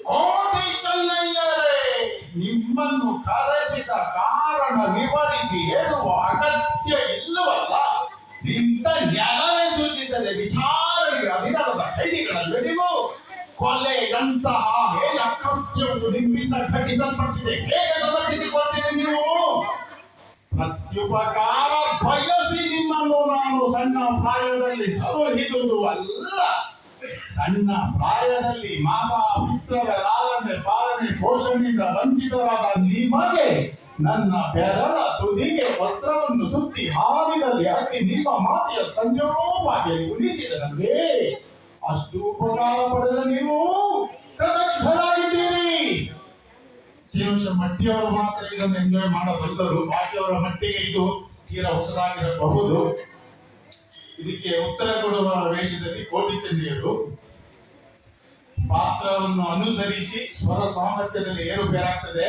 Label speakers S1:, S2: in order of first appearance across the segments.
S1: ಕೋಟಿ ಚೆನ್ನಯ್ಯರೇ, ನಿಮ್ಮನ್ನು ಕರೆಸಿದ ಕಾರಣ ವಿವರಿಸಿ ಹೇಳುವ ಅಗತ್ಯ ಇಲ್ಲವಲ್ಲ? ನಿಂತ ನೆಲವೇ ಸೂಚಿಸದೆ ವಿಚಾರಣೆಯ ಅಧಿಕಾರದ ಕೈದಿಗಳಲ್ಲಿ ನೀವು. ಕೊಲೆಯಂತಹ ಹೇಗೆ ಅಕೃತ್ಯವನ್ನು ನಿಮ್ಮಿಂದ ಘಟಿಸಲ್ಪಟ್ಟಿದೆ. ಹೇಗೆ ಸಮರ್ಥಿಸಿಕೊಳ್ತೀರಿ ನೀವು? ಪ್ರತ್ಯುಪಕಾರ ಬಯಸಿ ನಿಮ್ಮನ್ನು ನಾನು ಸಣ್ಣ ಪ್ರಾಯದಲ್ಲಿ ಸಲಹಿದುದು ಅಲ್ಲ ಸಣ್ಣ ಪ್ರಾಯದಲ್ಲಿ ಮಾತಾ ಪುತ್ರರ ಲಾಲನೆ ಪಾಲನೆ ಶೋಷಣೆಯಿಂದ ವಂಚಿತರಾದ ನಿಮಗೆ ನನ್ನ ಬೆರಳ ತುದಿಗೆ ಪತ್ರವನ್ನು ಸುತ್ತಿ ಹಾವಿನಲ್ಲಿ ಹಾಕಿ ನಿಮ್ಮ ಮಾತೆಯ ಸಂಜೋಪಾಗಿ ಉಳಿಸಿದ ನನಗೆ ಅಷ್ಟು ಉಪಕಾರ ಪಡೆದ ನೀವು ಕೃತಜ್ಞರಾಗಿದ್ದೀರಿ. ಜೀವಶ ಮಟ್ಟಿಯವರು ಮಾತ್ರ ಇದನ್ನು ಎಂಜಾಯ್ ಮಾಡಬಲ್ಲರು. ಬಾಕಿಯವರ ಮಟ್ಟಿಗೆ ಇದು ತೀರಾ ಹೊಸದಾಗಿರಬಹುದು. ಇದಕ್ಕೆ ಉತ್ತರ ಕೊಡುವ ವೇಷದಲ್ಲಿ ಕೋಟಿ ಚೆನ್ನಿಯರು ಪಾತ್ರವನ್ನು ಅನುಸರಿಸಿ ಸ್ವರ ಸಾಮರ್ಥ್ಯದಲ್ಲಿ ಏರುಪೇರಾಗ್ತದೆ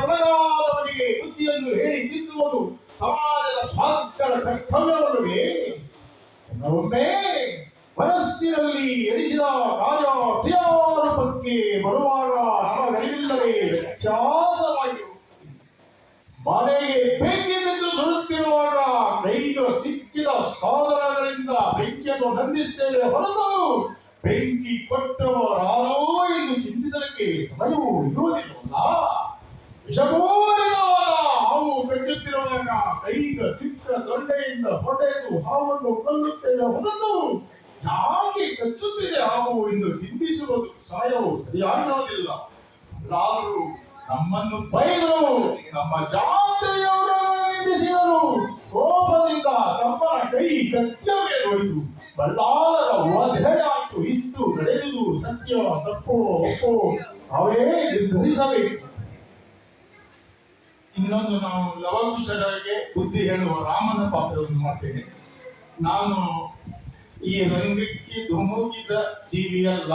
S1: ಒಳಗಾದವನಿಗೆ ಬುದ್ಧಿಯನ್ನು ಹೇಳಿ ತಿದ್ದುವುದು ಸಮಾಜದ ಕರ್ತವ್ಯವಲ್ಲವೇ? ಒಮ್ಮೆ ಮನಸ್ಸಿನಲ್ಲಿ ಎಣಿಸಿದ ಕಾರ್ಯ ಕ್ರಿಯಾರೂಪಕ್ಕೆ ಬರುವಾಗ ನಮಗರಿವಿಲ್ಲದೆ ಹೋಗುತ್ತದೆ. ಮನೆಗೆ ಬೆಂಕಿ ಬಿದ್ದು ಸುಡುತ್ತಿರುವಾಗ ಕೈಗೆ ಸಿಕ್ಕಿದ ಸಹೋದರಗಳಿಂದ ಬೆಂಕಿಯನ್ನು ನಂದಿಸ್ತೇವೆ ಹೊರತು ಬೆಂಕಿ ಕೊಟ್ಟವರಾದವು ಎಂದು ಚಿಂತಿಸಲಿಕ್ಕೆ ಸಮಯವೂ ಇರುವುದಿಲ್ಲ. ವಿಷಪೂರಿತವಾದ ಹಾವು ಕಚ್ಚುತ್ತಿರುವಾಗ ಕೈಗ ಸಿಕ್ಕ ದೊಡ್ಡೆಯಿಂದ ಹೊಡೆದು ಹಾವನ್ನು ಕೊಲ್ಲುತ್ತೇವೆ ಹೊರತು ಯಾಕೆ ಕಚ್ಚುತ್ತಿದೆ ಹಾವು ಎಂದು ಚಿಂತಿಸುವುದು ಸಮಯವು ಸರಿಯಾಗಿರೋದಿಲ್ಲ ಎಲ್ಲಾದರೂ ನಮ್ಮನ್ನು ಬೈದರು ನಮ್ಮ ಜಾತಿಯವರನ್ನು ನಿಂದಿಸಿದರು ಕೋಪದಿಂದ ತಮ್ಮನ ಕೈ ಕಚ್ಚ ಹೋಯಿತು. ಬಳ್ಳಾಲರ ವಧೆಯಾಯಿತು. ಇಷ್ಟು ನಡೆಯುವುದು ಸತ್ಯ. ತಪ್ಪು, ಒಪ್ಪು. ಅವೇ ನಿರ್ಧರಿಸಬೇಕು. ಇನ್ನೊಂದು ನಾವು ಲವಕುಶರಿಗೆ ಬುದ್ಧಿ ಹೇಳುವ ರಾಮನ ಪಾತ್ರವನ್ನು ಮಾಡ್ತೇನೆ. ನಾನು ಈ ರಂಗಕ್ಕೆ ಧುಮುಕಿದ ಜೀವಿಯಲ್ಲ.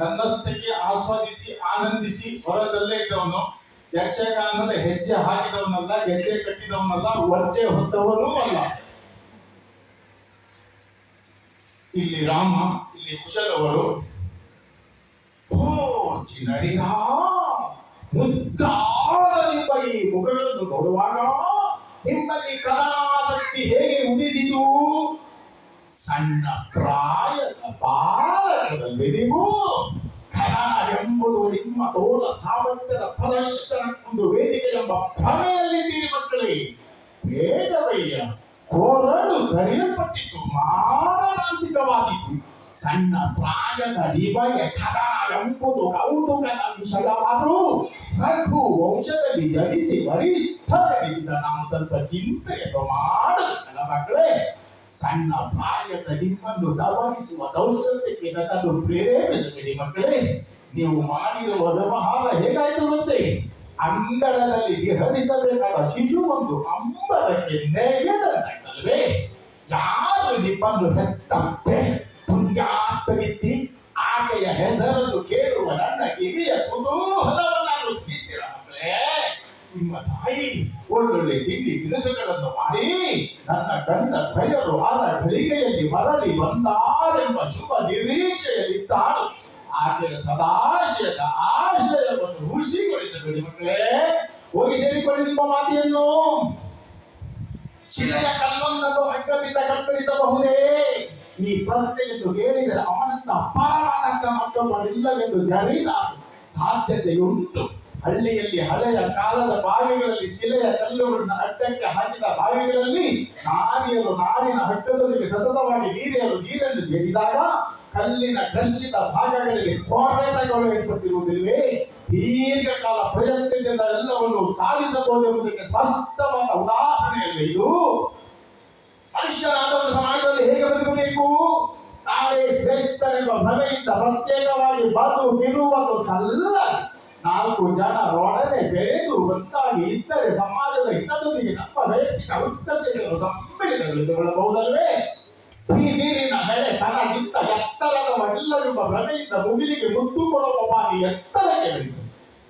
S1: ನನ್ನಷ್ಟಕ್ಕೆ ಆಸ್ವಾದಿಸಿ, ಆನಂದಿಸಿ ಹೊರದಲ್ಲೇ ಇದ್ದವನು, ಯಕ್ಷಗಾನದ ಹೆಜ್ಜೆ ಹಾಕಿದವನಲ್ಲ ಹೆಜ್ಜೆ ಕಟ್ಟಿದವನಲ್ಲ ವರ್ಜೆ ಹೊತ್ತವನೂ ಅಲ್ಲ. ಇಲ್ಲಿ ರಾಮ, ಇಲ್ಲಿ ಕುಶಲವರು ಓ ಚಿನರಿಯ ಮುದ್ದಾದ ಈ ಮುಖಗಳನ್ನು ನೋಡುವಾಗ ನಿಮ್ಮಲ್ಲಿ ಕಲಾಸಕ್ತಿ ಹೇಗೆ ಉದಿಸಿತು? ಸಣ್ಣ ಪ್ರಾಯದ ಬಾಲಕರಲ್ಲಿ ನೀವು ಕಲಾ ಎಂಬುದು ನಿಮ್ಮ ತೋಳ ಸಾಮರ್ಥ್ಯದ ಪ್ರದರ್ಶನ ಒಂದು ವೇದಿಕೆ ಎಂಬ ಭ್ರಮೆಯಲ್ಲಿದ್ದೀರಿ ಮಕ್ಕಳೇ. ವೇದವಯ್ಯ ಕೊರಡು ಕರೆಯಲ್ಪಟ್ಟಿತ್ತು ಮಾರಣಾಂತಿಕವಾಗಿತ್ತು. ಸಣ್ಣ ಪ್ರಾಯದ ನಿಮಗೆ ಕಥಾ ಎಂಬುದು ಕೌತುಕದ ವಿಷಯವಾದರೂ ರಘು ವಂಶದಲ್ಲಿ ಜನಿಸಿ ವರಿಷ್ಠರೆನಿಸಿದ ನಾವು ಸ್ವಲ್ಪ ಚಿಂತೆಯನ್ನು ಮಾಡಬೇಕಲ್ಲ ಮಕ್ಕಳೇ. ಸಣ್ಣ ಬಾಯದ ನಿಮ್ಮನ್ನು ಗಮನಿಸುವ ದೌಷ್ಯಕ್ಕೆ ನನ್ನನ್ನು ಪ್ರೇರೇಪಿಸಬೇಡಿ ಮಕ್ಕಳೇ. ನೀವು ಮಾಡಿರುವ ವ್ಯವಹಾರ ಹೇಗಾಯ್ತು ಮತ್ತೆ? ಅಂಗಳದಲ್ಲಿ ವಿಹರಿಸಬೇಕಾದ ಶಿಶು ಒಂದು ಅಂಬರಕ್ಕೆ ನೆಗೆದಂತಲ್ವೇ ಯಾರು ನಿಮ್ಮನ್ನು ಹೆತ್ತಪ್ಪೆ ಪುಣ್ಯಾತ್ಮಗಿತ್ತಿ ಆಕೆಯ ಹೆಸರನ್ನು ಕೇಳುವ ನನ್ನ ಕಿವಿಯ ಕುತೂಹಲವನ್ನಾದರೂ ಮಾಡಿ ನನ್ನ ಕಂದ ಕೈಯರು ಆದ ಗಳಿಗೆಯಲ್ಲಿ ಮರಳಿ ಬಂದಾರೆಂಬ ಶುಭ ನಿರೀಕ್ಷೆಯಲ್ಲಿದ್ದಾಳು. ಆಕೆಯ ಸದಾಶಯದ ಆಶಯವನ್ನು ಹುಸಿಗೊಳಿಸಬೇಡಿ ಮಕ್ಕಳೇ. ಹೋಗಿ ಸೇರಿಕೊಳ್ಳಿ ನಿಮ್ಮ ಮಾತೆಯನ್ನು. ಶಿಲೆಯ ಕಲ್ಲೊಂದನ್ನು ಹಗ್ಗದಿಂದ ಕತ್ತರಿಸಬಹುದೇ? ಈ ಪ್ರಶ್ನೆಯನ್ನು ಹೇಳಿದರೆ ಕ್ರಮ ಕ್ರಮ ಮತ್ತೊಬ್ಬನಿಲ್ಲವೆಂದು ಜರಿದ ಸಾಧ್ಯತೆಯುಂಟು. ಹಳ್ಳಿಯಲ್ಲಿ ಹಳೆಯ ಕಾಲದ ಬಾವಿಗಳಲ್ಲಿ ಶಿಲೆಯ ಕಲ್ಲುಗಳನ್ನು ಅಡ್ಡಕ್ಕೆ ಹಾಕಿದ ಬಾವಿಗಳಲ್ಲಿ ನಾರಿಯರು ನಾರಿನ ಹಗ್ಗದೊಂದಿಗೆ ಸತತವಾಗಿ ನೀರಿಯಲು ನೀರನ್ನು ಸೇರಿದಾಗ ಕಲ್ಲಿನ ಕರ್ಷಿತ ಭಾಗಗಳಲ್ಲಿ ಕೊರೆತಗಳು ಏರ್ಪಟ್ಟಿರುವುದಿಲ್ಲವೇ ದೀರ್ಘಕಾಲ ಪ್ರಯತ್ನದಿಂದ ಎಲ್ಲವನ್ನು ಸಾಧಿಸಬಹುದೆಂಬುದಕ್ಕೆ ಸ್ಪಷ್ಟವಾದ ಉದಾಹರಣೆಯಲ್ಲಿ ಇದು. ಮನುಷ್ಯರಾದ ಸಮಾಜದಲ್ಲಿ ಹೇಗೆ ಬದುಕಬೇಕು? ನಾಳೆ ಶ್ರೇಷ್ಠರೆಂಬ ಭ್ರಮೆಯಿಂದ ಪ್ರತ್ಯೇಕವಾಗಿ ಬದುಕಿರುವುದು ಸಲ್ಲ ನಾಲ್ಕು ಜನರೊಡನೆ ಬೆಳೆದು ಒತ್ತಾಗಿ ಇದ್ದರೆ ಸಮಾಜದ ಹಿತದೊಂದಿಗೆ ನಮ್ಮ ವೈಯಕ್ತಿಕ ಉತ್ಕರ್ಷತೆಯನ್ನು ಸಮ್ಮಿಳಿತಗೊಳಿಸಿಕೊಳ್ಳಬಹುದಲ್ವೇ ಈ ನೀರಿನ ಬೆಳೆ ತನಗಿಂತ ಎತ್ತರದವರಿಲ್ಲವೆಂಬ ಭ್ರಮೆಯಿಂದ ಮುಗಿಲಿಗೆ ಮುತ್ತು ಕೊಡುವ ಬಾಗಿ ಎತ್ತರಕ್ಕೆ ಬೆಳೆಯಿತು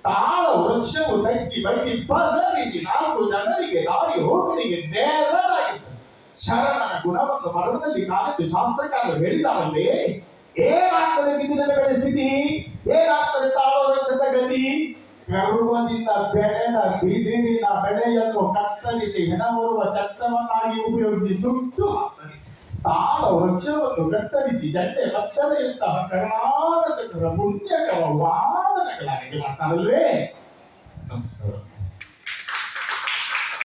S1: ತಾಳ ವೃಕ್ಷವು ತಗ್ಗಿ ಬಗ್ಗಿ ಪಸರಿಸಿ ನಾಲ್ಕು ಜನರಿಗೆ, ದಾರಿ ಹೋಗರಿಗೆ ನೇರಳಾಗಿತ್ತು ಶರಣನ ಗುಣವನ್ನು ಮರಣದಲ್ಲಿ ಕಾಲೆಂದು ಶಾಸ್ತ್ರಕಾರ ಹೇಳಿದಾರಲ್ಲೇ? ಏನಾಗ್ತದೆ ಬಿದ್ದಿನ ಬೆಳೆ ಸ್ಥಿತಿ? ಏನಾಗ್ತದೆ ತಾಳೋ ಗತಿ ಗರ್ವದಿಂದ ಬೆಳೆದ ಬಿದಿರಿನ ಬೆಳೆಯನ್ನು ಕತ್ತರಿಸಿ ಹೆಣಮೂರುವ ಚಕ್ರವನ್ನಾಗಿ ಉಪಯೋಗಿಸಿ ಸುಟ್ಟು ತಾಳ ವೃಕ್ಷವನ್ನು ಕತ್ತರಿಸಿ ಜಂಡೆ ಬತ್ತಲೆಯಂತಹ ಕರ್ನಾಟಕರ ಪುಣ್ಯಕರ ವಾದನಗಳಾಗಿ ಮಾಡ್ತಾರಲ್ವೇ? ನಮಸ್ಕಾರ.